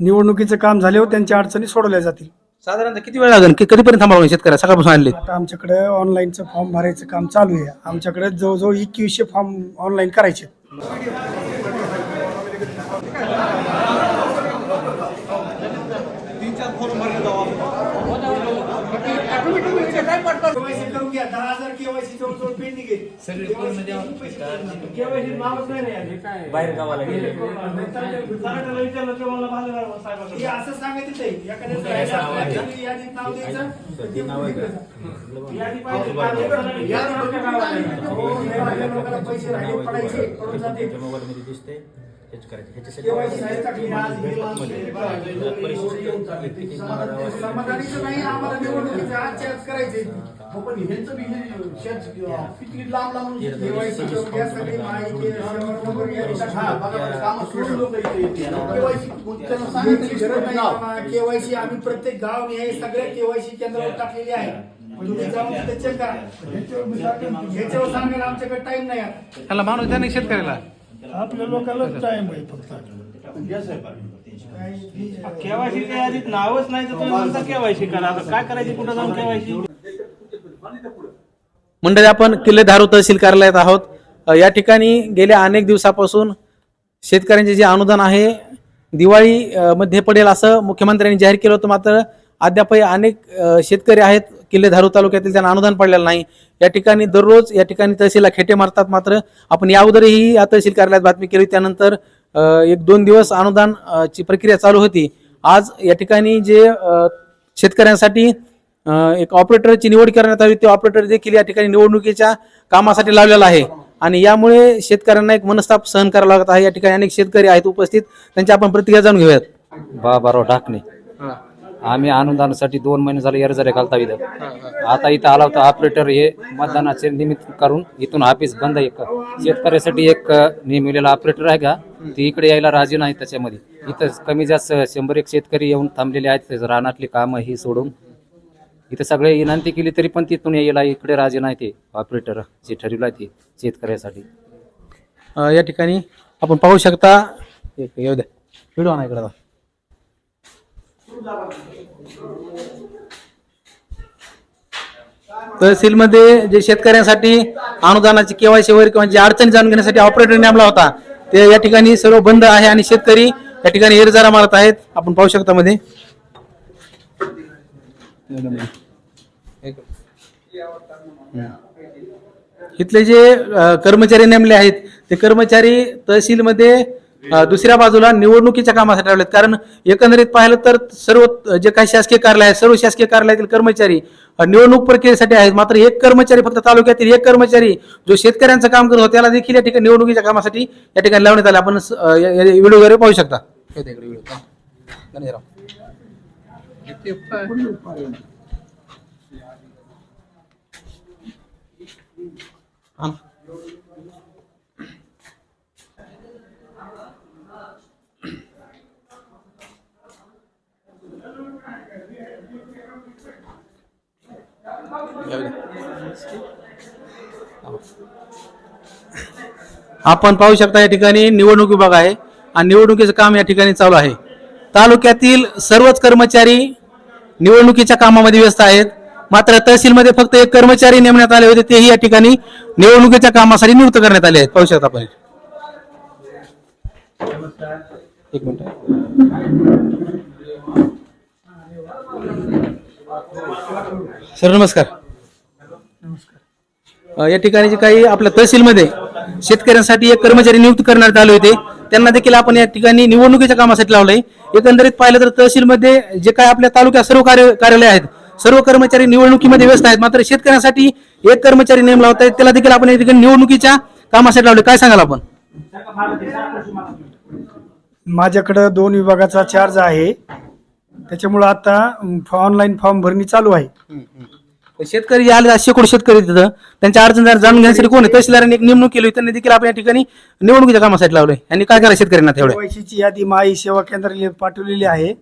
निवडणुकीचं काम झाल्यावर त्यांच्या अडचणी सोडवल्या जातील. साधारणतः किती वेळ लागेल? की कधीपर्यंत थांबावं शेतकऱ्या? सकाळपासून आणले. आता आमच्याकडे ऑनलाईनचं फॉर्म भरायचं काम चालू आहे. आमच्याकडे जवळजवळ एकवीसशे फॉर्म ऑनलाईन करायचे बाहेर गावाला गेले. असं सांगायचं एखाद्या यादीत नाव द्यायचं. पैसे राहिले पडायचे पडून जाते मोबाईल मध्ये दिसते हेच करायचे. केवायसी नाही टाकली आज लावून समाधानीचं नाही आम्हाला निवडणुकीचं आजच्या आज करायचे पण ह्यांचं बी शेत किती लांब लांब केवायसी माहिती. हा, कामं सोडून लोकं त्यांना गरज नाही आम्ही प्रत्येक गाव हे सगळ्या केवायसी केंद्रावर टाकलेली आहे. तुम्ही जाऊन तिथे चेक करा. ह्याच्यावर सांगायला आमच्याकडे टाइम नाही आहे. त्याला माणूस द्या नाही शेतकऱ्याला. आपल्या लोकांनाच टाइम आहे फक्त. केवायसी यादीत नावच नाही तर तुम्ही म्हणता केवायसी करा. आता काय करायची? कुठं जाऊन केवायसी? मंडळी आपण किल्ले धारू तहसील कार्यालयात आहोत. या ठिकाणी गेल्या अनेक दिवसापासून शेतकऱ्यांचे जे अनुदान आहे दिवाळी मध्ये पडेल असं मुख्यमंत्र्यांनी जाहीर केलं होतं. मात्र अद्यापही अनेक शेतकरी आहेत किल्ले धारू तालुक्यातील त्यांना अनुदान पडलेलं नाही. या ठिकाणी दररोज या ठिकाणी तहसीलला खेटे मारतात मात्र आपण या अगोदरही या तहसील कार्यालयात बातमी केली. त्यानंतर एक दोन दिवस अनुदान अ, ची प्रक्रिया चालू होती. आज या ठिकाणी जे शेतकऱ्यांसाठी एक ऑपरेटरची निवड करण्यात आली. ते ऑपरेटर देखील या ठिकाणी निवडणुकीच्या कामासाठी लावलेला आहे. आणि यामुळे शेतकऱ्यांना एक मनस्ताप सहन करावा लागत आहे. या ठिकाणी अनेक शेतकरी आहेत उपस्थित. त्यांची आपण प्रतिक्रिया जाणून घेऊयात. बाबाराव ढाकणे. आम्ही अनुदानासाठी दोन महिने झाले अर्जरे घालता इथं. आता इथं आला होता ऑपरेटर हे मतदानाचे निमित्त करून इथून ऑफिस बंद आहे एक. शेतकऱ्यासाठी एक नेमलेला ऑपरेटर आहे का? ती इकडे यायला राजी नाही त्याच्यामध्ये. इथं कमी जास्त शंभर एक शेतकरी येऊन थांबलेले आहेत रानातली कामं ही सोडून. इथं सगळे विनंती केली तरी पण तिथून यायला इकडे राजी नाही ते ऑपरेटर जे ठरवलं आहे ते शेतकऱ्यासाठी. या ठिकाणी आपण पाहू शकता एक येऊ द्या. व्हिडिओ आणा इकडे तहसीलमध्ये जे शेतकऱ्यांसाठी अनुदानाची केवायसी वगैरे किंवा जे अडचणी जाणून घेण्यासाठी ऑपरेटर नेमला होता ते या ठिकाणी सर्व बंद आहे आणि शेतकरी या ठिकाणी एरजारा मारत आहेत. आपण पाहू शकता मध्ये. इथले जे कर्मचारी नेमले आहेत ते कर्मचारी तहसीलमध्ये दुसऱ्या बाजूला निवडणुकीच्या कामासाठी लावलेत कारण एकंदरीत पाहिलं तर सर्व जे काही शासकीय कार्यालय आहे सर्व शासकीय कार्यालयातील कर्मचारी निवडणूक प्रक्रियेसाठी आहेत. मात्र एक कर्मचारी फक्त तालुक्यातील एक कर्मचारी जो शेतकऱ्यांचं काम करत होता त्याला देखील या ठिकाणी निवडणुकीच्या कामासाठी या ठिकाणी लावण्यात आलं. आपण व्हिडिओ वगैरे पाहू शकता. धन्यवाद इकडे व्हिडिओ. हा. गणेशराव. हा ना. आपण पाहू शकता या ठिकाणी निवडणूक विभाग आहे आणि निवडणुकीचं काम या ठिकाणी चालू आहे. तालुक्यातील सर्वच कर्मचारी निवडणुकीच्या कामामध्ये व्यस्त आहेत. मात्र तहसीलमध्ये फक्त एक कर्मचारी नेमण्यात आले होते तेही या ठिकाणी निवडणुकीच्या कामासाठी नियुक्त करण्यात आले आहेत. पाहू शकता आपण. एक मिनिट. सर नमस्कार. नमस्कार या ठिकाणी जे काही आपल्या तहसीलमध्ये शेतकऱ्यांसाठी एक कर्मचारी नियुक्त करण्यात आले होते त्यांना देखील आपण या ठिकाणी निवडणुकीच्या कामासाठी लावलंय. एकंदरीत पाहिलं तर तहसीलमध्ये जे काही आपल्या तालुक्यात सर्व कार्य कार्यालय आहेत सर्व कर्मचारी निवडणुकीमध्ये व्यस्त आहेत मात्र शेतकऱ्यांसाठी एक कर्मचारी नेमला होता त्याला देखील आपण या ठिकाणी निवडणुकीच्या कामासाठी लावले काय सांगाल आपण? माझ्याकडं दोन विभागाचा चार्ज आहे. त्याच्यामुळं आता ऑनलाईन फॉर्म भरणी चालू आहे. शेतकरी जे आले शेकडो शेतकरी तिथं. त्यांच्या अडचण जरा जाणून घेण्यासाठी कोण आहे? तहसीलदारांनी एक नेमणूक केली होती, त्यांनी देखील आपण या ठिकाणी निवडणुकीच्या कामासाठी लावलंय. आणि काय करा शेतकऱ्यांना तेवढे? केवायसीची यादी माई सेवा केंद्राला पाठवलेली आहे.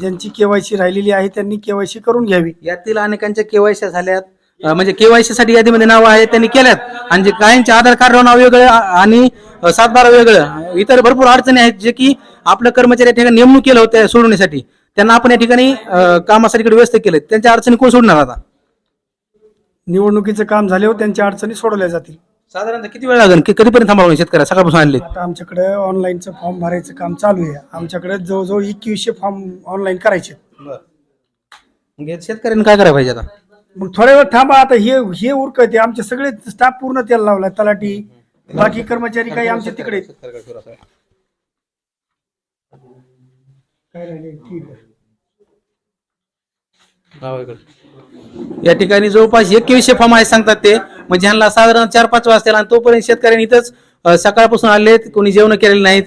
ज्यांची केवायसी राहिलेली आहे त्यांनी केवायसी करून घ्यावी. यातील अनेकांच्या केवायसी झाल्यात. अं, म्हणजे केवायसी साठी यादीमध्ये नाव आहे त्यांनी केल्यात. आणि जे काहींचे आधार कार्ड नाव वेगळं आ- आणि अं, सातबारा वेगळं इतर भरपूर अडचणी आहेत जे की आपलं कर्मचारी या ठिकाणी नेमणूक केलं होतं सोडवण्यासाठी. त्यांना आपण या ठिकाणी अं, कामासाठी इकडे व्यस्त केले त्यांच्या अडचणी कोण सोडणार आता? निवडणुकीचं काम झाल्यावर त्यांच्या अडचणी सोडवल्या जातील. साधारणतः किती वेळ लागेल? की कधीपर्यंत थांबावं शेतकऱ्या? सकाळपासून आणले. आता आमच्याकडे ऑनलाईनचं फॉर्म भरायचं काम चालू आहे. आमच्याकडे जवळजवळ एकवीसशे फॉर्म ऑनलाईन करायचे मग हे शेतकऱ्यांनी काय करायला पाहिजे आता? मग थोड्या वेळ थांबा. आता हे हे उरकत आहे आमचे सगळे स्टाफ पूर्ण त्याला लावला तलाठी बाकी कर्मचारी काही आमच्या तिकडे आहेत. काय राहिले? ठीक आहे. या ठिकाणी जवळपास एकवीसशे फॉर्म आहेत सांगतात ते. म्हणजे ह्यांना साधारण चार पाच वाजता आणि तोपर्यंत शेतकऱ्यांनी इथंच अं, सकाळपासून आलेत कोणी जेवण केलेले नाहीत.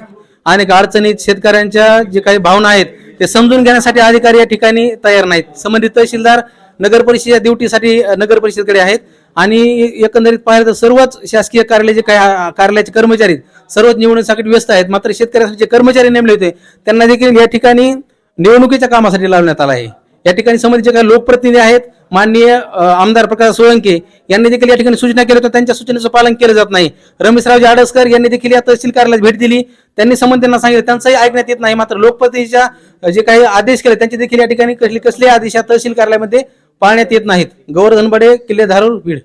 अनेक अडचणीत शेतकऱ्यांच्या जे काही भावना आहेत ते समजून घेण्यासाठी अधिकारी या ठिकाणी तयार नाहीत. संबंधित तहसीलदार नगर परिषद ड्युटीसाठी अं, नगर परिषदकडे आहेत. आणि एकंदरीत पाहिलं तर सर्वच शासकीय कार्यालय जे काय कार्यालयाचे कर्मचारी सर्वच निवडणुकीसाठी व्यस्त आहेत. मात्र शेतकऱ्यांसाठी जे कर्मचारी नेमले होते त्यांना देखील या ठिकाणी निवडणुकीच्या कामासाठी लावण्यात आला आहे. या ठिकाणी संबंधित जे काही लोकप्रतिनिधी आहेत माननीय आमदार प्रकाश सोळंके यांनी देखील या ठिकाणी सूचना केल्या होत्या. त्यांच्या सूचनेचं पालन केलं जात नाही. रमेशरावजी आडसकर यांनी देखील या तहसील कार्यालयात भेट दिली. त्यांनी संबंधितांना सांगितलं त्यांचंही ऐकण्यात येत नाही. मात्र लोकप्रतिनिधीच्या जे काही आदेश केले त्यांचे देखील या ठिकाणी कसले कसले आदेश या तहसील कार्यालयामध्ये पाळण्यात येत नाहीत. गौरधनबडे किल्ले धारूर बीड.